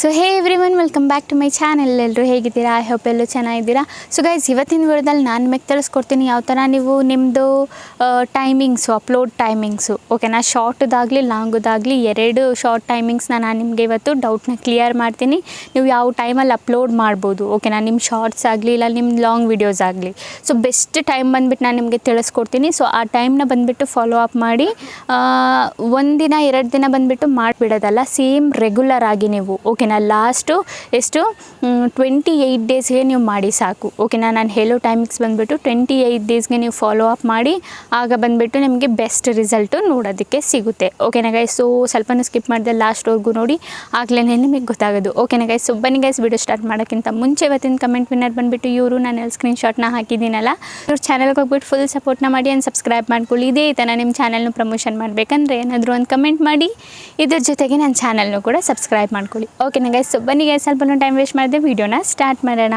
So hey everyone welcome back to my channel ಎಲ್ಲರೂ ಹೇಗಿದ್ದೀರಾ? I hope ಎಲ್ಲರೂ ಚೆನ್ನಾಗಿದ್ದೀರಾ. ಸೊ ಗೈಸ್ ಇವತ್ತಿನ ವಿಡಿಯೋದಲ್ಲಿ ನಾನು ನಿಮಗೆ ತಿಳಿಸ್ಕೊಡ್ತೀನಿ ಯಾವ ಥರ ನೀವು ನಿಮ್ಮದು ಟೈಮಿಂಗ್ಸು ಅಪ್ಲೋಡ್ ಟೈಮಿಂಗ್ಸು ಓಕೆನಾ ಶಾರ್ಟ್ದಾಗಲಿ ಲಾಂಗ್ದಾಗಲಿ ಎರಡು ಶಾರ್ಟ್ ಟೈಮಿಂಗ್ಸ್ನ ನಾನು ನಿಮಗೆ ಇವತ್ತು ಡೌಟ್ನ ಕ್ಲಿಯರ್ ಮಾಡ್ತೀನಿ. ನೀವು ಯಾವ ಟೈಮಲ್ಲಿ ಅಪ್ಲೋಡ್ ಮಾಡ್ಬೋದು ಓಕೆನಾ ನಿಮ್ಮ ಶಾರ್ಟ್ಸ್ ಆಗಲಿ, ಇಲ್ಲ ನಿಮ್ಮ ಲಾಂಗ್ ವಿಡಿಯೋಸ್ ಆಗಲಿ. ಸೊ ಬೆಸ್ಟ್ ಟೈಮ್ ಬಂದುಬಿಟ್ಟು ನಾನು ನಿಮಗೆ ತಿಳಿಸ್ಕೊಡ್ತೀನಿ. ಸೊ ಆ ಟೈಮ್ನ ಬಂದುಬಿಟ್ಟು ಫಾಲೋ ಅಪ್ ಮಾಡಿ ಒಂದಿನ, ಎರಡು ದಿನ ಬಂದುಬಿಟ್ಟು ಮಾಡಿಬಿಡೋದಲ್ಲ ಸೇಮ್ ರೆಗ್ಯುಲರ್ ಆಗಿ ನೀವು ಓಕೆನಾ? ಲಾಸ್ಟು ಎಷ್ಟು? ಟ್ವೆಂಟಿ ಏಯ್ಟ್ ಡೇಸ್ಗೆ ನೀವು ಮಾಡಿ ಸಾಕು. ಓಕೆನಾ? ನಾನು ಹೇಳೋ ಟೈಮಿಂಗ್ಸ್ ಬಂದುಬಿಟ್ಟು ಟ್ವೆಂಟಿ ಏಯ್ಟ್ ಡೇಸ್ಗೆ ನೀವು ಫಾಲೋ ಅಪ್ ಮಾಡಿ, ಆಗ ಬಂದುಬಿಟ್ಟು ನಿಮಗೆ ಬೆಸ್ಟ್ ರಿಸಲ್ಟು ನೋಡೋದಕ್ಕೆ ಸಿಗುತ್ತೆ. ಓಕೆನಾ ಗೈಸ್ ಸೊ ಸ್ವಲ್ಪನೂ ಸ್ಕಿಪ್ ಮಾಡಿದೆ ಲಾಸ್ಟ್ವರೆಗೂ ನೋಡಿ ಆಗಲೇ ನಿಮಗೆ ಗೊತ್ತಾಗೋದು. ಓಕೆನಾ ಗೈಸ್ ಸುಬ್ಬನಿ ಬನ್ನಿ ಗೈಸ್ ವಿಡಿಯೋ ಸ್ಟಾರ್ಟ್ ಮಾಡೋಕ್ಕಿಂತ ಮುಂಚೆ ಇವತ್ತಿನ ಕಮೆಂಟ್ ವಿನ್ನರ್ ಬಂದುಬಿಟ್ಟು ಇವರು. ನಾನು ಸ್ಕ್ರೀನ್ ಶಾಟ್ನ ಹಾಕಿದ್ದೀನಲ್ಲ. ಇವ್ರ ಚಾನಲ್ಗೆ ಹೋಗ್ಬಿಟ್ಟು ಫುಲ್ ಸಪೋರ್ಟ್ನ ಮಾಡಿ ಆ್ಯಂಡ್ ಸಬ್ಸ್ಕ್ರೈಬ್ ಮಾಡ್ಕೊಳ್ಳಿ. ಇದೇ ಥರ ನಿಮ್ಮ ಚಾನಲ್ನು ಪ್ರಮೋಷನ್ ಮಾಡಬೇಕಂದ್ರೆ ಏನಾದರೂ ಒಂದು ಕಮೆಂಟ್ ಮಾಡಿ, ಇದ್ರ ಜೊತೆಗೆ ನನ್ನ ಚಾನಲ್ನು ಕೂಡ ಸಬ್ಸ್ಕ್ರೈಬ್ ಮಾಡ್ಕೊಳ್ಳಿ. ಓಕೆನಾ ಗೈಸ್ ಸೊ ಬನ್ನಿ ಗೈಸ್ ಸ್ವಲ್ಪ ಟೈಮ್ ವೇಸ್ಟ್ ಮಾಡಿದೆ ವೀಡಿಯೋನ ಸ್ಟಾರ್ಟ್ ಮಾಡೋಣ.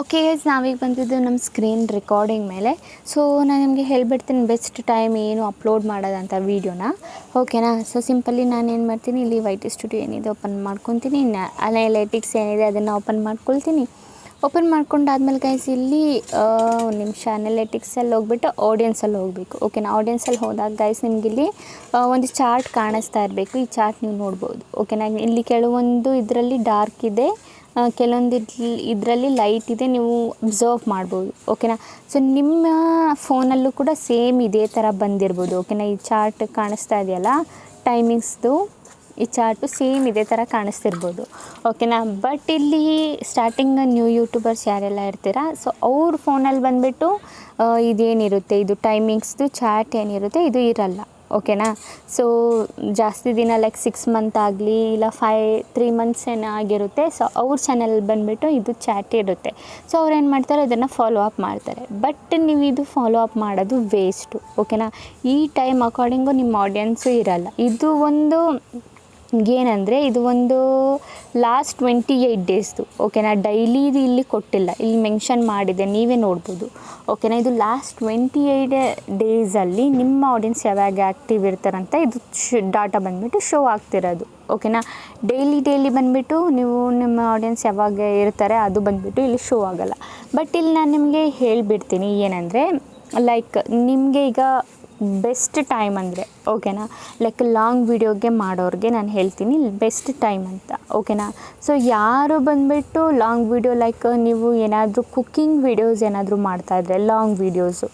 ಓಕೆ ಗೈಸ್ ನಾವೀಗ ಬಂದಿದ್ದು ನಮ್ಮ ಸ್ಕ್ರೀನ್ ರೆಕಾರ್ಡಿಂಗ್ ಮೇಲೆ. ಸೊ ನಾನು ನಿಮಗೆ ಹೇಳ್ಬಿಡ್ತೀನಿ ಬೆಸ್ಟ್ ಟೈಮ್ ಏನು ಅಪ್ಲೋಡ್ ಮಾಡೋದಂತ ವೀಡಿಯೋನ ಓಕೆನಾ ಸೊ ಸಿಂಪಲ್ಲಿ ನಾನು ಏನು ಮಾಡ್ತೀನಿ, ಇಲ್ಲಿ ವೈಟ್ ಸ್ಟುಡಿಯೋ ಏನಿದೆ ಓಪನ್ ಮಾಡ್ಕೊತೀನಿ. ಅನಲೈಟಿಕ್ಸ್ ಏನಿದೆ ಅದನ್ನು ಓಪನ್ ಮಾಡ್ಕೊಳ್ತೀನಿ. ಓಪನ್ ಮಾಡ್ಕೊಂಡಾದ್ಮೇಲೆ ಗೈಸ್ ಇಲ್ಲಿ ಒಂದು ನಿಮಿಷ ಅನಲೆಟಿಕ್ಸಲ್ಲಿ ಹೋಗ್ಬಿಟ್ಟು ಆಡಿಯನ್ಸಲ್ಲಿ ಹೋಗಬೇಕು. ಓಕೆನಾ ಆಡಿಯನ್ಸಲ್ಲಿ ಹೋದಾಗ ಗೈಸ್ ನಿಮ್ಗೆ ಇಲ್ಲಿ ಒಂದು ಚಾರ್ಟ್ ಕಾಣಿಸ್ತಾ ಇರಬೇಕು. ಈ ಚಾರ್ಟ್ ನೀವು ನೋಡ್ಬೋದು. ಓಕೆನಾ ಇಲ್ಲಿ ಕೆಲವೊಂದು ಇದರಲ್ಲಿ ಡಾರ್ಕ್ ಇದೆ ಕೆಲವೊಂದು ಇದರಲ್ಲಿ ಲೈಟ್ ಇದೆ, ನೀವು ಅಬ್ಸರ್ವ್ ಮಾಡ್ಬೋದು. ಓಕೆನಾ ಸೊ ನಿಮ್ಮ ಫೋನಲ್ಲೂ ಕೂಡ ಸೇಮ್ ಇದೇ ಥರ ಬಂದಿರ್ಬೋದು. ಓಕೆನಾ ಈ ಚಾರ್ಟ್ ಕಾಣಿಸ್ತಾ ಇದೆಯಲ್ಲ ಟೈಮಿಂಗ್ಸ್ದು ಈ ಚಾರ್ಟು ಸೇಮ್ ಇದೇ ಥರ ಕಾಣಿಸ್ತಿರ್ಬೋದು. ಓಕೆನಾ? ಬಟ್ ಇಲ್ಲಿ ಸ್ಟಾರ್ಟಿಂಗ್ ನ್ಯೂ ಯೂಟ್ಯೂಬರ್ಸ್ ಯಾರೆಲ್ಲ ಇರ್ತೀರಾ? ಸೊ ಅವ್ರ ಫೋನಲ್ಲಿ ಬಂದುಬಿಟ್ಟು ಇದೇನಿರುತ್ತೆ? ಇದು ಟೈಮಿಂಗ್ಸ್ದು ಚಾರ್ಟ್ ಏನಿರುತ್ತೆ? ಇದು ಇರಲ್ಲ. ಓಕೆನಾ? ಸೊ ಜಾಸ್ತಿ ದಿನ ಲೈಕ್ ಸಿಕ್ಸ್ ಮಂತ್ ಆಗಲಿ, ಇಲ್ಲ ಫೈ ತ್ರೀ ಮಂತ್ಸ್ ಏನೋ ಆಗಿರುತ್ತೆ. ಸೊ ಅವ್ರ ಚಾನಲ್ ಬಂದುಬಿಟ್ಟು ಇದು ಚಾಟ್ ಇರುತ್ತೆ. ಸೊ ಅವ್ರು ಏನು ಮಾಡ್ತಾರೆ? ಅದನ್ನು ಫಾಲೋ ಅಪ್ ಮಾಡ್ತಾರೆ. ಬಟ್ ನೀವು ಇದು ಫಾಲೋ ಅಪ್ ಮಾಡೋದು ವೇಸ್ಟು ಓಕೆನಾ? ಈ ಟೈಮ್ ಅಕಾರ್ಡಿಂಗು ನಿಮ್ಮ ಆಡಿಯನ್ಸು ಇರಲ್ಲ. ಇದು ಒಂದು ಏನಂದರೆ ಇದು ಒಂದು ಲಾಸ್ಟ್ ಟ್ವೆಂಟಿ ಏಯ್ಟ್ ಡೇಸ್ದು ಓಕೆನಾ ಡೈಲಿ ಇದು ಇಲ್ಲಿ ಕೊಟ್ಟಿಲ್ಲ, ಇಲ್ಲಿ ಮೆನ್ಷನ್ ಮಾಡಿದೆ, ನೀವೇ ನೋಡ್ಬೋದು. ಓಕೆನಾ ಇದು ಲಾಸ್ಟ್ ಟ್ವೆಂಟಿ ಏಯ್ಟ್ ಡೇಸಲ್ಲಿ ನಿಮ್ಮ ಆಡಿಯನ್ಸ್ ಯಾವಾಗ ಆ್ಯಕ್ಟಿವ್ ಇರ್ತಾರಂತ ಇದು ಶ್ ಡಾಟಾ ಬಂದುಬಿಟ್ಟು ಶೋ ಆಗ್ತಿರೋದು. ಓಕೆನಾ ಡೈಲಿ ಡೈಲಿ ಬಂದುಬಿಟ್ಟು ನೀವು ನಿಮ್ಮ ಆಡಿಯನ್ಸ್ ಯಾವಾಗ ಇರ್ತಾರೆ ಅದು ಬಂದುಬಿಟ್ಟು ಇಲ್ಲಿ ಶೋ ಆಗೋಲ್ಲ. ಬಟ್ ಇಲ್ಲಿ ನಾನು ನಿಮಗೆ ಹೇಳಿಬಿಡ್ತೀನಿ ಏನಂದರೆ ಲೈಕ್ ನಿಮಗೆ ಈಗ ಬೆಸ್ಟ್ ಟೈಮ್ ಅಂದರೆ, ಓಕೆನಾ? ಲೈಕ್ ಲಾಂಗ್ ವೀಡಿಯೋಗೆ ಮಾಡೋರಿಗೆ ನಾನು ಹೇಳ್ತೀನಿ, ಬೆಸ್ಟ್ ಟೈಮ್ ಅಂತ, ಓಕೆನಾ? ಸೊ ಯಾರು ಬಂದುಬಿಟ್ಟು ಲಾಂಗ್ ವೀಡಿಯೋ ಲೈಕ್ ನೀವು ಏನಾದರೂ ಕುಕ್ಕಿಂಗ್ ವೀಡಿಯೋಸ್ ಏನಾದರೂ ಮಾಡ್ತಾಯಿದ್ರೆ ಲಾಂಗ್ ವೀಡಿಯೋಸು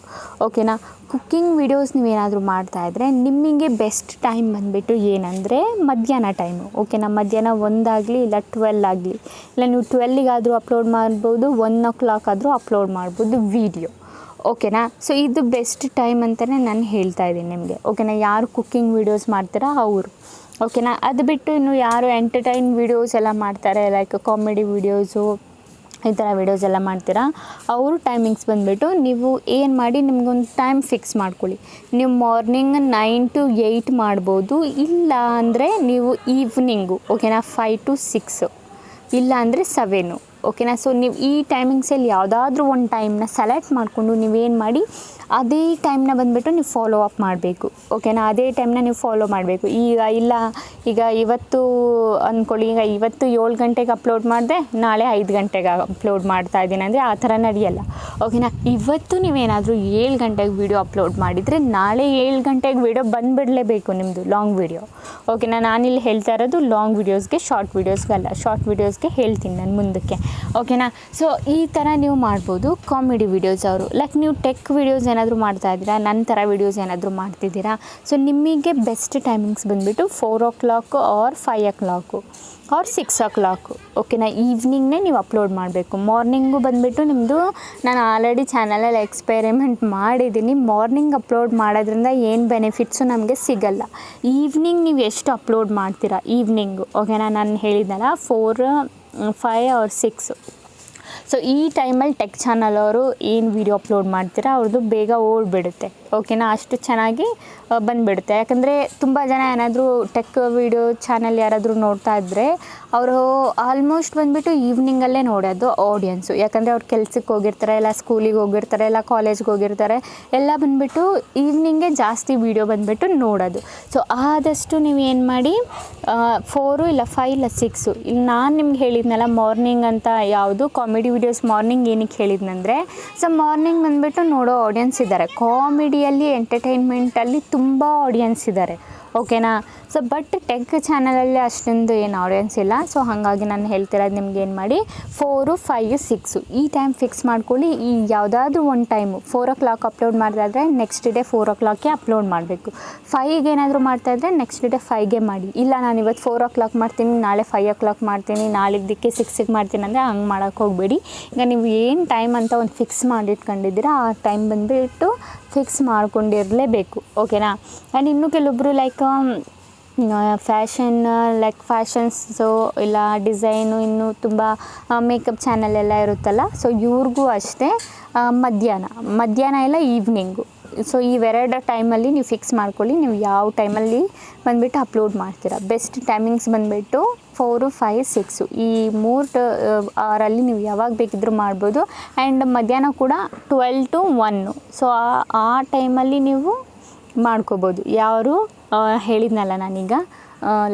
ಓಕೆನಾ? ಕುಕ್ಕಿಂಗ್ ವೀಡಿಯೋಸ್ ನೀವೇನಾದರೂ ಮಾಡ್ತಾಯಿದ್ರೆ ನಿಮಗೆ ಬೆಸ್ಟ್ ಟೈಮ್ ಬಂದುಬಿಟ್ಟು ಏನಂದರೆ ಮಧ್ಯಾಹ್ನ ಟೈಮು ಓಕೆನಾ? ಮಧ್ಯಾಹ್ನ ಒಂದಾಗಲಿ ಇಲ್ಲ ಟ್ವೆಲ್ ಆಗಲಿ, ಇಲ್ಲ ನೀವು ಟ್ವೆಲ್ಲಿಗಾದರೂ ಅಪ್ಲೋಡ್ ಮಾಡ್ಬೋದು ಒನ್ ಓ ಕ್ಲಾಕ್ ಆದರೂ ಅಪ್ಲೋಡ್ ಮಾಡ್ಬೋದು ವೀಡಿಯೋ ಓಕೆನಾ? ಸೊ ಇದು ಬೆಸ್ಟ್ ಟೈಮ್ ಅಂತಲೇ ನಾನು ಹೇಳ್ತಾ ಇದ್ದೀನಿ ನಿಮಗೆ. ಓಕೆನಾ? ಯಾರು ಕುಕ್ಕಿಂಗ್ ವೀಡಿಯೋಸ್ ಮಾಡ್ತೀರಾ? ಅವರು. ಓಕೆನಾ? ಅದು ಬಿಟ್ಟು ಇನ್ನು ಯಾರು ಎಂಟರ್ಟೈನ್ ವೀಡಿಯೋಸ್ ಎಲ್ಲ ಮಾಡ್ತಾರೆ ಲೈಕ್ ಕಾಮಿಡಿ ವೀಡಿಯೋಸು ಈ ಥರ ವೀಡಿಯೋಸ್ ಎಲ್ಲ ಮಾಡ್ತೀರಾ? ಅವರು ಟೈಮಿಂಗ್ಸ್ ಬಂದುಬಿಟ್ಟು ನೀವು ಏನು ಮಾಡಿ ನಿಮಗೊಂದು ಟೈಮ್ ಫಿಕ್ಸ್ ಮಾಡ್ಕೊಳ್ಳಿ. ನೀವು ಮಾರ್ನಿಂಗ್ ನೈನ್ ಟು ಏಯ್ಟ್ ಮಾಡ್ಬೋದು, ಇಲ್ಲ ಅಂದರೆ ನೀವು ಈವ್ನಿಂಗು ಓಕೆನಾ? ಫೈವ್ ಟು ಸಿಕ್ಸು ಇಲ್ಲ ಅಂದರೆ ಸೆವೆನು ಓಕೆನಾ? ಸೊ ನೀವು ಈ ಟೈಮಿಂಗ್ಸಲ್ಲಿ ಯಾವುದಾದ್ರೂ ಒಂದು ಟೈಮ್ನ ಸೆಲೆಕ್ಟ್ ಮಾಡಿಕೊಂಡು ನೀವೇನು ಮಾಡಿ ಅದೇ ಟೈಮ್ನ ಬಂದುಬಿಟ್ಟು ನೀವು ಫಾಲೋ ಅಪ್ ಮಾಡಬೇಕು. ಓಕೆನಾ ಅದೇ ಟೈಮ್ನ ನೀವು ಫಾಲೋ ಮಾಡಬೇಕು. ಈಗ ಇಲ್ಲ, ಈಗ ಇವತ್ತು ಅಂದ್ಕೊಳ್ಳಿ ಈಗ ಇವತ್ತು ಏಳು ಗಂಟೆಗೆ ಅಪ್ಲೋಡ್ ಮಾಡಿದೆ, ನಾಳೆ ಐದು ಗಂಟೆಗೆ ಅಪ್ಲೋಡ್ ಮಾಡ್ತಾ ಇದ್ದೀನಿ ಅಂದರೆ ಆ ಥರ ನಡೆಯಲ್ಲ. ಓಕೆನಾ ಇವತ್ತು ನೀವೇನಾದರೂ ಏಳು ಗಂಟೆಗೆ ವೀಡಿಯೋ ಅಪ್ಲೋಡ್ ಮಾಡಿದರೆ ನಾಳೆ ಏಳು ಗಂಟೆಗೆ ವೀಡಿಯೋ ಬಂದುಬಿಡಲೇಬೇಕು ನಿಮ್ಮದು ಲಾಂಗ್ ವೀಡಿಯೋ ಓಕೆನಾ ನಾನಿಲ್ಲಿ ಹೇಳ್ತಾ ಇರೋದು ಲಾಂಗ್ ವೀಡಿಯೋಸ್ಗೆ ಶಾರ್ಟ್ ವೀಡಿಯೋಸ್ಗಲ್ಲ ಶಾರ್ಟ್ ವೀಡಿಯೋಸ್ಗೆ ಹೇಳ್ತೀನಿ ನಾನು ಮುಂದಕ್ಕೆ. ಓಕೆನಾ ಸೊ ಈ ಥರ ನೀವು ಮಾಡ್ಬೋದು ಕಾಮಿಡಿ ವೀಡಿಯೋಸ್ ಅವರು. ಲೈಕ್ ನೀವು ಟೆಕ್ ವೀಡಿಯೋಸ್ ಏನಾದರೂ ಮಾಡ್ತಾ ಇದ್ದೀರಾ? ನನ್ನ ಥರ ವೀಡಿಯೋಸ್ ಏನಾದರೂ ಮಾಡ್ತಿದ್ದೀರಾ? ಸೊ ನಿಮಗೆ ಬೆಸ್ಟ್ ಟೈಮಿಂಗ್ಸ್ ಬಂದುಬಿಟ್ಟು four o'clock or five o'clock or six o'clock ಓಕೆನಾ ಈವ್ನಿಂಗ್ನೇ ನೀವು ಅಪ್ಲೋಡ್ ಮಾಡಬೇಕು. ಮಾರ್ನಿಂಗು ಬಂದುಬಿಟ್ಟು ನಿಮ್ಮದು ನಾನು ಆಲ್ರೆಡಿ ಚಾನಲಲ್ಲಿ ಎಕ್ಸ್ಪೆರಿಮೆಂಟ್ ಮಾಡಿದ್ದೀನಿ ಮಾರ್ನಿಂಗ್ ಅಪ್ಲೋಡ್ ಮಾಡೋದ್ರಿಂದ ಏನು ಬೆನಿಫಿಟ್ಸು ನಮಗೆ ಸಿಗಲ್ಲ. ಈವ್ನಿಂಗ್ ನೀವು ಎಷ್ಟು ಅಪ್ಲೋಡ್ ಮಾಡ್ತೀರಾ? ಈವ್ನಿಂಗು ಓಕೆನಾ ನಾನು ಹೇಳಿದ್ದಲ್ಲ four five or six so ಈ ಟೈಮಲ್ಲಿ ಟೆಕ್ ಚಾನಲ್ ಅವರು ಏನು ವಿಡಿಯೋ ಅಪ್ಲೋಡ್ ಮಾಡ್ತೀರಾ ಅವ್ರದ್ದು ಬೇಗ ಓಡ್ಬಿಡುತ್ತೆ. ಓಕೆನಾ ಅಷ್ಟು ಚೆನ್ನಾಗಿ ಬಂದುಬಿಡುತ್ತೆ. ಯಾಕಂದರೆ ತುಂಬ ಜನ ಏನಾದರೂ ಟೆಕ್ ವಿಡಿಯೋ ಚಾನಲ್ ಯಾರಾದರೂ ನೋಡ್ತಾ ಇದ್ದರೆ ಅವರು ಆಲ್ಮೋಸ್ಟ್ ಬಂದುಬಿಟ್ಟು ಈವ್ನಿಂಗಲ್ಲೇ ನೋಡೋದು ಆಡಿಯನ್ಸು ಯಾಕಂದರೆ ಅವ್ರು ಕೆಲ್ಸಕ್ಕೆ ಹೋಗಿರ್ತಾರೆ, ಇಲ್ಲ ಸ್ಕೂಲಿಗೆ ಹೋಗಿರ್ತಾರೆ, ಇಲ್ಲ ಕಾಲೇಜ್ಗೆ ಹೋಗಿರ್ತಾರೆ, ಎಲ್ಲ ಬಂದುಬಿಟ್ಟು ಈವ್ನಿಂಗೇ ಜಾಸ್ತಿ ವೀಡಿಯೋ ಬಂದುಬಿಟ್ಟು ನೋಡೋದು. ಸೊ ಆದಷ್ಟು ನೀವು ಏನು ಮಾಡಿ ಫೋರು ಇಲ್ಲ ಫೈವ್ ಇಲ್ಲ ಸಿಕ್ಸು ಇಲ್ಲಿ ನಾನು ನಿಮ್ಗೆ ಹೇಳಿದ್ನಲ್ಲ ಮಾರ್ನಿಂಗ್ ಅಂತ ಯಾವುದು ಕಾಮಿಡಿ ವೀಡಿಯೋಸ್ ಮಾರ್ನಿಂಗ್ ಏನಕ್ಕೆ ಹೇಳಿದ್ನಂದರೆ ಸೊ ಮಾರ್ನಿಂಗ್ ಬಂದುಬಿಟ್ಟು ನೋಡೋ ಆಡಿಯನ್ಸ್ ಇದ್ದಾರೆ ಕಾಮಿಡಿಯಲ್ಲಿ ಎಂಟರ್ಟೈನ್ಮೆಂಟಲ್ಲಿ ತುಂಬ ಆಡಿಯನ್ಸ್ ಇದ್ದಾರೆ ಓಕೆನಾ? ಸೊ ಬಟ್ ಟೆಕ್ ಚಾನಲಲ್ಲಿ ಅಷ್ಟೊಂದು ಏನು ಆಡಿಯನ್ಸ್ ಇಲ್ಲ. ಸೊ ಹಾಗಾಗಿ ನಾನು ಹೇಳ್ತಿರೋದು ನಿಮ್ಗೆ ಏನು ಮಾಡಿ ಫೋರು ಫೈವ್ ಸಿಕ್ಸು ಈ ಟೈಮ್ ಫಿಕ್ಸ್ ಮಾಡ್ಕೊಳ್ಳಿ. ಈ ಯಾವುದಾದ್ರೂ ಒಂದು time four o'clock upload ಮಾಡಿದಾದ್ರೆ ನೆಕ್ಸ್ಟ್ ಡೇ ಫೋರ್ ಓ ಕ್ಲಾಕ್ಗೆ ಅಪ್ಲೋಡ್ ಮಾಡಬೇಕು. ಫೈಗೆ ಏನಾದರೂ ಮಾಡ್ತಾಯಿದ್ರೆ ನೆಕ್ಸ್ಟ್ ಡೇ ಫೈಗೆ ಮಾಡಿ. ಇಲ್ಲ, ನಾನು ಇವತ್ತು ಫೋರ್ ಓ ಕ್ಲಾಕ್ ಮಾಡ್ತೀನಿ, ನಾಳೆ ಫೈವ್ ಓ ಕ್ಲಾಕ್ ಮಾಡ್ತೀನಿ ನಾಳಿದ್ದಕ್ಕೆ ಸಿಕ್ಸಿಗೆ ಮಾಡ್ತೀನಿ ಅಂದರೆ ಹಂಗೆ ಮಾಡೋಕ್ಕೆ ಹೋಗಬೇಡಿ. ಈಗ ನೀವು ಏನು ಟೈಮ್ ಅಂತ ಒಂದು ಫಿಕ್ಸ್ ಮಾಡಿಟ್ಕೊಂಡಿದ್ದೀರಾ, ಆ ಟೈಮ್ ಬಂದುಬಿಟ್ಟು ಫಿಕ್ಸ್ ಮಾಡ್ಕೊಂಡಿರಲೇಬೇಕು ಓಕೆನಾ ಆ್ಯಂಡ್ ಇನ್ನೂ ಕೆಲವೊಬ್ಬರು ಲೈಕ್ ಫ್ಯಾಷನ್ ಲೈಕ್ ಫ್ಯಾಷನ್ಸು ಇಲ್ಲ ಡಿಸೈನು ಇನ್ನೂ ತುಂಬ ಮೇಕಪ್ ಚಾನಲ್ ಎಲ್ಲ ಇರುತ್ತಲ್ಲ ಸೊ ಇವ್ರಿಗೂ ಅಷ್ಟೇ ಆ, ಮಧ್ಯಾಹ್ನ. ಮಧ್ಯಾಹ್ನ ಇಲ್ಲ ಈವ್ನಿಂಗು ಸೊ ಇವೆರಡು ಟೈಮಲ್ಲಿ ನೀವು ಫಿಕ್ಸ್ ಮಾಡ್ಕೊಳ್ಳಿ ನೀವು ಯಾವ ಟೈಮಲ್ಲಿ ಬಂದುಬಿಟ್ಟು ಅಪ್ಲೋಡ್ ಮಾಡ್ತೀರಾ. ಬೆಸ್ಟ್ ಟೈಮಿಂಗ್ಸ್ ಬಂದುಬಿಟ್ಟು ಫೋರು, ಫೈವ್, ಸಿಕ್ಸು. ಈ ಮೂರು ಅವರಲ್ಲಿ ನೀವು ಯಾವಾಗ ಬೇಕಿದ್ದರೂ ಮಾಡ್ಬೋದು. ಆ್ಯಂಡ್ ಮಧ್ಯಾಹ್ನ ಕೂಡ ಟ್ವೆಲ್ ಟು ಒನ್ನು ಸೊ, ಆ ಟೈಮಲ್ಲಿ ನೀವು ಮಾಡ್ಕೋಬೋದು. ಯಾರು ಹೇಳಿದ್ನಲ್ಲ ನಾನೀಗ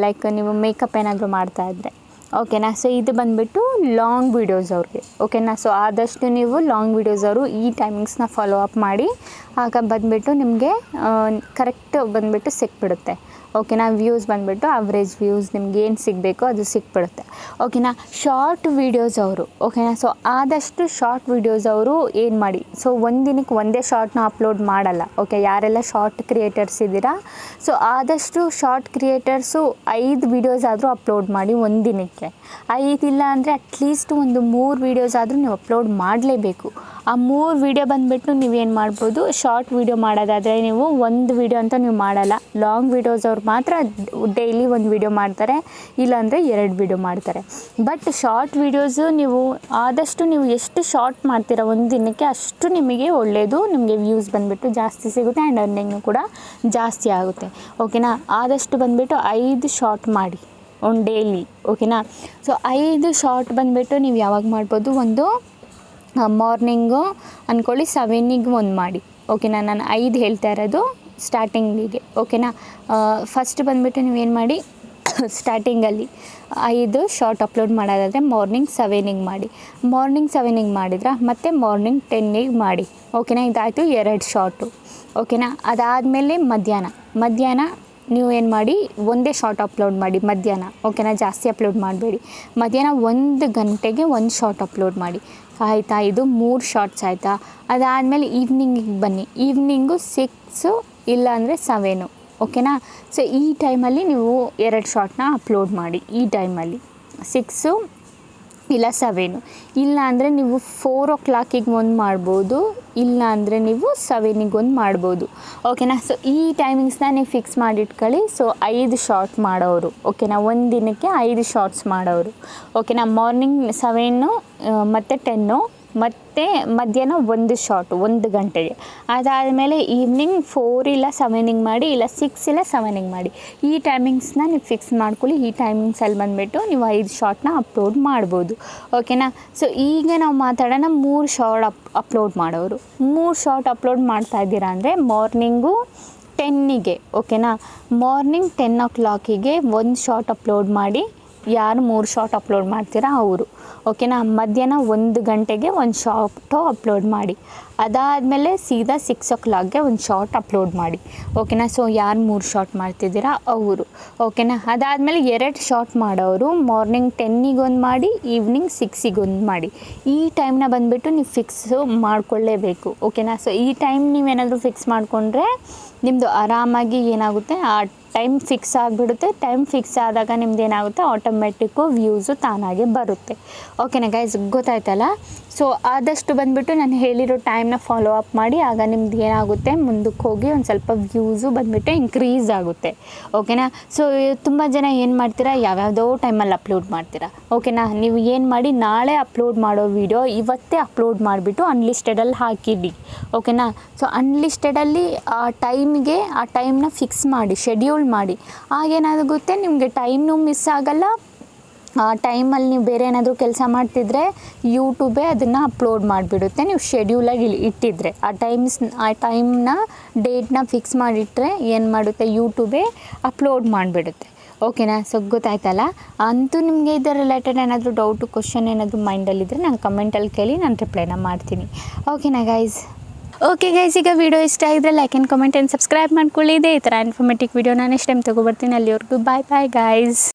ಲೈಕ್ ನೀವು ಮೇಕಪ್ ಏನಾದರೂ ಮಾಡ್ತಾ ಇದ್ದರೆ ಓಕೆನಾ? ಸೊ, ಇದು ಬಂದುಬಿಟ್ಟು ಲಾಂಗ್ ವೀಡಿಯೋಸ್ ಅವ್ರಿಗೆ. ಓಕೆನಾ? ಸೊ, ಆದಷ್ಟು ನೀವು ಲಾಂಗ್ ವೀಡಿಯೋಸ್ ಅವರು ಈ ಟೈಮಿಂಗ್ಸ್ನ ಫಾಲೋ ಅಪ್ ಮಾಡಿ ಆಗ ಬಂದುಬಿಟ್ಟು ನಿಮಗೆ ಕರೆಕ್ಟ್ ಬಂದುಬಿಟ್ಟು ಸಿಕ್ಬಿಡುತ್ತೆ. ಓಕೆನಾ ವ್ಯೂಸ್ ಬಂದುಬಿಟ್ಟು ಅವ್ರೇಜ್ ವ್ಯೂಸ್ ನಿಮ್ಗೆ ಏನು ಸಿಗಬೇಕು ಅದು ಸಿಕ್ಬಿಡುತ್ತೆ. ಓಕೆನಾ ಶಾರ್ಟ್ ವೀಡಿಯೋಸ್ ಅವರು, ಓಕೆನಾ ಸೊ ಆದಷ್ಟು ಶಾರ್ಟ್ ವೀಡಿಯೋಸ್ ಅವರು ಏನು ಮಾಡಿ ಸೊ ಒಂದು ದಿನಕ್ಕೆ ಒಂದೇ ಶಾರ್ಟ್ನ ಅಪ್ಲೋಡ್ ಮಾಡಲ್ಲ, ಓಕೆ, ಯಾರೆಲ್ಲ ಶಾರ್ಟ್ ಕ್ರಿಯೇಟರ್ಸ್ ಇದ್ದೀರಾ ಸೊ ಆದಷ್ಟು ಶಾರ್ಟ್ ಕ್ರಿಯೇಟರ್ಸು ಐದು ವೀಡಿಯೋಸ್ ಆದರೂ ಅಪ್ಲೋಡ್ ಮಾಡಿ ಒಂದು ದಿನಕ್ಕೆ. ಐದಿಲ್ಲ ಅಂದರೆ ಅಟ್ಲೀಸ್ಟ್ ಒಂದು ಮೂರು ವೀಡಿಯೋಸ್ ಆದರೂ ನೀವು ಅಪ್ಲೋಡ್ ಮಾಡಲೇಬೇಕು. ಆ ಮೂರು ವೀಡಿಯೋ ಬಂದುಬಿಟ್ಟು ನೀವೇನು ಮಾಡ್ಬೋದು? ಶಾರ್ಟ್ ವೀಡಿಯೋ ಮಾಡೋದಾದರೆ ನೀವು ಒಂದು ವೀಡಿಯೋ ಅಂತ ನೀವು ಮಾಡಲ್ಲ. ಲಾಂಗ್ ವೀಡಿಯೋಸ್ ಅವ್ರು ಮಾತ್ರ ಡೈಲಿ ಒಂದು ವೀಡಿಯೋ ಮಾಡ್ತಾರೆ, ಇಲ್ಲಾಂದರೆ ಎರಡು ವೀಡಿಯೋ ಮಾಡ್ತಾರೆ. ಬಟ್ ಶಾರ್ಟ್ ವೀಡಿಯೋಸು ನೀವು ಆದಷ್ಟು ನೀವು ಎಷ್ಟು ಶಾರ್ಟ್ ಮಾಡ್ತೀರ ಒಂದು ದಿನಕ್ಕೆ ಅಷ್ಟು ನಿಮಗೆ ಒಳ್ಳೆಯದು ನಿಮಗೆ ವ್ಯೂಸ್ ಬಂದುಬಿಟ್ಟು ಜಾಸ್ತಿ ಸಿಗುತ್ತೆ ಆ್ಯಂಡ್ ಅರ್ನಿಂಗು ಕೂಡ ಜಾಸ್ತಿ ಆಗುತ್ತೆ. ಓಕೆನಾ ಆದಷ್ಟು ಬಂದುಬಿಟ್ಟು ಐದು ಶಾರ್ಟ್ ಮಾಡಿ. ಒಂದು ಡೈಲಿ ಓಕೆನಾ ಸೊ ಐದು ಶಾರ್ಟ್ ಬಂದುಬಿಟ್ಟು ನೀವು ಯಾವಾಗ ಮಾಡ್ಬೋದು? ಒಂದು ಮಾರ್ನಿಂಗು ಅಂದ್ಕೊಳ್ಳಿ ಸೆವೆನ್ನಿಗೆ ಒಂದು ಮಾಡಿ. ಓಕೆನಾ ನಾನು ಐದು ಹೇಳ್ತಾ ಇರೋದು ಸ್ಟಾರ್ಟಿಂಗಿಗೆ ಓಕೆನಾ ಫಸ್ಟ್ ಬಂದುಬಿಟ್ಟು ನೀವೇನು ಮಾಡಿ? ಸ್ಟಾರ್ಟಿಂಗಲ್ಲಿ ಐದು ಶಾರ್ಟ್ ಅಪ್ಲೋಡ್ ಮಾಡೋದಾದರೆ ಮಾರ್ನಿಂಗ್ ಸೆವೆನಿಗೆ ಮಾಡಿ. ಮಾರ್ನಿಂಗ್ ಸೆವೆನಿಗೆ ಮಾಡಿದ್ರೆ ಮತ್ತು ಮಾರ್ನಿಂಗ್ ಟೆನ್ನಿಗೆ ಮಾಡಿ. ಓಕೆನಾ ಇದಾಯಿತು ಎರಡು ಶಾರ್ಟು ಓಕೆನಾ ಅದಾದಮೇಲೆ ಮಧ್ಯಾಹ್ನ. ಮಧ್ಯಾಹ್ನ ನೀವು ಏನು ಮಾಡಿ, ಒಂದೇ ಶಾರ್ಟ್ ಅಪ್ಲೋಡ್ ಮಾಡಿ ಮಧ್ಯಾಹ್ನ. ಓಕೆನಾ ಜಾಸ್ತಿ ಅಪ್ಲೋಡ್ ಮಾಡಬೇಡಿ. ಮಧ್ಯಾಹ್ನ ಒಂದು ಗಂಟೆಗೆ ಒಂದು ಶಾರ್ಟ್ ಅಪ್ಲೋಡ್ ಮಾಡಿ. ಆಯಿತಾ? ಇದು ಮೂರು ಶಾರ್ಟ್ಸ್ ಆಯಿತಾ? ಅದಾದಮೇಲೆ ಈವ್ನಿಂಗಿಗೆ ಬನ್ನಿ. ಈವ್ನಿಂಗು ಸಿಕ್ಸು ಇಲ್ಲ ಅಂದರೆ ಸೆವೆನು ಓಕೆನಾ ಸೊ ಈ ಟೈಮಲ್ಲಿ ನೀವು ಎರಡು ಶಾರ್ಟ್ನ ಅಪ್ಲೋಡ್ ಮಾಡಿ. ಈ ಟೈಮಲ್ಲಿ ಸಿಕ್ಸು ಇಲ್ಲ ಸೆವೆನು ಇಲ್ಲ ಅಂದರೆ ನೀವು ಫೋರ್ ಓ ಕ್ಲಾಕಿಗೆ ಒಂದು ಮಾಡ್ಬೋದು, ಇಲ್ಲ ಅಂದರೆ ನೀವು ಸೆವೆನಿಗೆ ಒಂದು ಮಾಡ್ಬೋದು. ಓಕೆನಾ ಸೊ ಈ ಟೈಮಿಂಗ್ಸ್ನ ನೀವು ಫಿಕ್ಸ್ ಮಾಡಿಟ್ಕೊಳ್ಳಿ. ಸೊ ಐದು ಶಾರ್ಟ್ ಮಾಡೋರು. ಓಕೆನಾ ಒಂದು ದಿನಕ್ಕೆ ಐದು ಶಾರ್ಟ್ಸ್ ಮಾಡೋರು. ಓಕೆನಾ ಮಾರ್ನಿಂಗ್ ಸೆವೆನ್ನು ಮತ್ತು ಟೆನ್ನು ಮತ್ತು ಮಧ್ಯಾಹ್ನ ಒಂದು ಶಾಟ್ ಒಂದು ಗಂಟೆಗೆ ಅದಾದಮೇಲೆ ಈವ್ನಿಂಗ್ ಫೋರ್ ಇಲ್ಲ ಸೆವೆನಿಗೆ ಮಾಡಿ, ಇಲ್ಲ ಸಿಕ್ಸ್ ಇಲ್ಲ ಸೆವೆನಿಗೆ ಮಾಡಿ. ಈ ಟೈಮಿಂಗ್ಸ್ನ ನೀವು ಫಿಕ್ಸ್ ಮಾಡ್ಕೊಳ್ಳಿ. ಈ ಟೈಮಿಂಗ್ಸಲ್ಲಿ ಬಂದುಬಿಟ್ಟು ನೀವು ಐದು ಶಾರ್ಟ್ನ ಅಪ್ಲೋಡ್ ಮಾಡ್ಬೋದು. ಓಕೆನಾ ಸೊ ಈಗ ನಾವು ಮಾತಾಡೋಣ ಮೂರು ಶಾರ್ಟ್ ಅಪ್ ಅಪ್ಲೋಡ್ ಮಾಡೋರು. ಮೂರು ಶಾರ್ಟ್ ಅಪ್ಲೋಡ್ ಮಾಡ್ತಾ ಇದ್ದೀರಾ ಅಂದರೆ ಮಾರ್ನಿಂಗು ಟೆನ್ನಿಗೆ ಓಕೆನಾ ಮಾರ್ನಿಂಗ್ ಟೆನ್ ಓ ಕ್ಲಾಕಿಗೆ ಒಂದು ಶಾರ್ಟ್ ಅಪ್ಲೋಡ್ ಮಾಡಿ ಯಾರು ಮೂರು ಶಾರ್ಟ್ ಅಪ್ಲೋಡ್ ಮಾಡ್ತೀರಾ? ಅವರು. ಓಕೆನಾ ಮಧ್ಯಾಹ್ನ ಒಂದು ಗಂಟೆಗೆ ಒಂದು ಶಾರ್ಟು ಅಪ್ಲೋಡ್ ಮಾಡಿ. ಅದಾದಮೇಲೆ ಸೀದಾ ಸಿಕ್ಸ್ ಓ ಕ್ಲಾಕ್ಗೆ ಒಂದು ಶಾರ್ಟ್ ಅಪ್ಲೋಡ್ ಮಾಡಿ. ಓಕೆನಾ ಸೊ ಯಾರು ಮೂರು ಶಾರ್ಟ್ ಮಾಡ್ತಿದ್ದೀರಾ? ಅವರು. ಓಕೆನಾ ಅದಾದಮೇಲೆ ಎರಡು ಶಾರ್ಟ್ ಮಾಡೋರು ಮಾರ್ನಿಂಗ್ ಟೆನ್ನಿಗೆ ಒಂದು ಮಾಡಿ ಈವ್ನಿಂಗ್ ಸಿಕ್ಸಿಗೆ ಒಂದು ಮಾಡಿ. ಈ ಟೈಮ್ನ ಬಂದುಬಿಟ್ಟು ನೀವು ಫಿಕ್ಸು ಮಾಡ್ಕೊಳ್ಳೇಬೇಕು. ಓಕೆನಾ ಸೊ ಈ ಟೈಮ್ ನೀವೇನಾದರೂ ಫಿಕ್ಸ್ ಮಾಡಿಕೊಂಡ್ರೆ ನಿಮ್ಮದು ಆರಾಮಾಗಿ ಏನಾಗುತ್ತೆ? ಆ ಟೈಮ್ ಫಿಕ್ಸ್ ಆಗಿಬಿಡುತ್ತೆ. ಟೈಮ್ ಫಿಕ್ಸ್ ಆದಾಗ ನಿಮ್ದು ಏನಾಗುತ್ತೆ? ಆಟೋಮೆಟಿಕ್ಕು ವ್ಯೂಸು ತಾನಾಗೆ ಬರುತ್ತೆ. ಓಕೆನಾ ಗೈಸ್ ಗೊತ್ತಾಯ್ತಲ್ಲ? ಸೊ ಆದಷ್ಟು ಬಂದುಬಿಟ್ಟು ನಾನು ಹೇಳಿರೋ ಟೈಮ್ನ ಫಾಲೋ ಅಪ್ ಮಾಡಿ, ಆಗ ನಿಮ್ದು ಏನಾಗುತ್ತೆ? ಮುಂದಕ್ಕೆ ಹೋಗಿ ಒಂದು ಸ್ವಲ್ಪ ವ್ಯೂಸು ಬಂದುಬಿಟ್ಟು ಇನ್ಕ್ರೀಸ್ ಆಗುತ್ತೆ. ಓಕೆನಾ ಸೊ ತುಂಬ ಜನ ಏನು ಮಾಡ್ತೀರಾ? ಯಾವ್ಯಾವುದೋ ಟೈಮಲ್ಲಿ ಅಪ್ಲೋಡ್ ಮಾಡ್ತೀರಾ. ಓಕೆನಾ ನೀವು ಏನು ಮಾಡಿ ನಾಳೆ ಅಪ್ಲೋಡ್ ಮಾಡೋ ವಿಡಿಯೋ ಇವತ್ತೇ ಅಪ್ಲೋಡ್ ಮಾಡಿಬಿಟ್ಟು ಅನ್ಲಿಸ್ಟೆಡಲ್ಲಿ ಹಾಕಿಡಿ. ಓಕೆನಾ ಸೊ ಅನ್ಲಿಸ್ಟೆಡಲ್ಲಿ ಆ ಟೈಮ್ಗೆ ಆ ಟೈಮ್ನ ಫಿಕ್ಸ್ ಮಾಡಿ ಶೆಡ್ಯೂಲ್ ಮಾಡಿ. ಆಗೇನಾಗುತ್ತೆ ನಿಮಗೆ ಟೈಮ್ನು ಮಿಸ್ ಆಗಲ್ಲ. ಆ ಟೈಮಲ್ಲಿ ನೀವು ಬೇರೆ ಏನಾದರೂ ಕೆಲಸ ಮಾಡ್ತಿದ್ರೆ ಯೂಟ್ಯೂಬೇ ಅದನ್ನು ಅಪ್ಲೋಡ್ ಮಾಡಿಬಿಡುತ್ತೆ. ನೀವು ಶೆಡ್ಯೂಲಾಗಿ ಇಟ್ಟಿದ್ರೆ. ಆ ಟೈಮ್ಸ್ ಆ ಟೈಮ್ನ ಡೇಟ್ನ ಫಿಕ್ಸ್ ಮಾಡಿಟ್ಟರೆ ಏನು ಮಾಡುತ್ತೆ? ಯೂಟ್ಯೂಬೇ ಅಪ್ಲೋಡ್ ಮಾಡಿಬಿಡುತ್ತೆ. ಓಕೆನಾ ಸೊ ಗೊತ್ತಾಯ್ತಲ್ಲ? ಅಂತೂ ನಿಮಗೆ ಇದರ ರಿಲೇಟೆಡ್ ಏನಾದರೂ ಡೌಟು ಕ್ವಶನ್ ಏನಾದರೂ ಮೈಂಡಲ್ಲಿದ್ದರೆ ನಾನು ಕಮೆಂಟಲ್ಲಿ ಕೇಳಿ, ನಾನು ರಿಪ್ಲೈನ ಮಾಡ್ತೀನಿ. ಓಕೆನಾ ಗೈಸ್ ಓಕೆ ಗೈಸ್ ಈಗ ವಿಡಿಯೋ ಇಷ್ಟ ಆಗಿದ್ರೆ like and comment and subscribe ಮಾಡ್ಕೊಳ್ಳಿ. ಇದೇ ಈ ಥರ ಇನ್ಫಾರ್ಮೇಟಿವ್ ವಿಡಿಯೋ ನಾನು ಎಷ್ಟು ಟೈಮ್ ತೊಗೊಬರ್ತೀನಿ. ಅಲ್ಲಿವರೆಗೂ ಬಾಯ್ ಬಾಯ್ ಗೈಸ್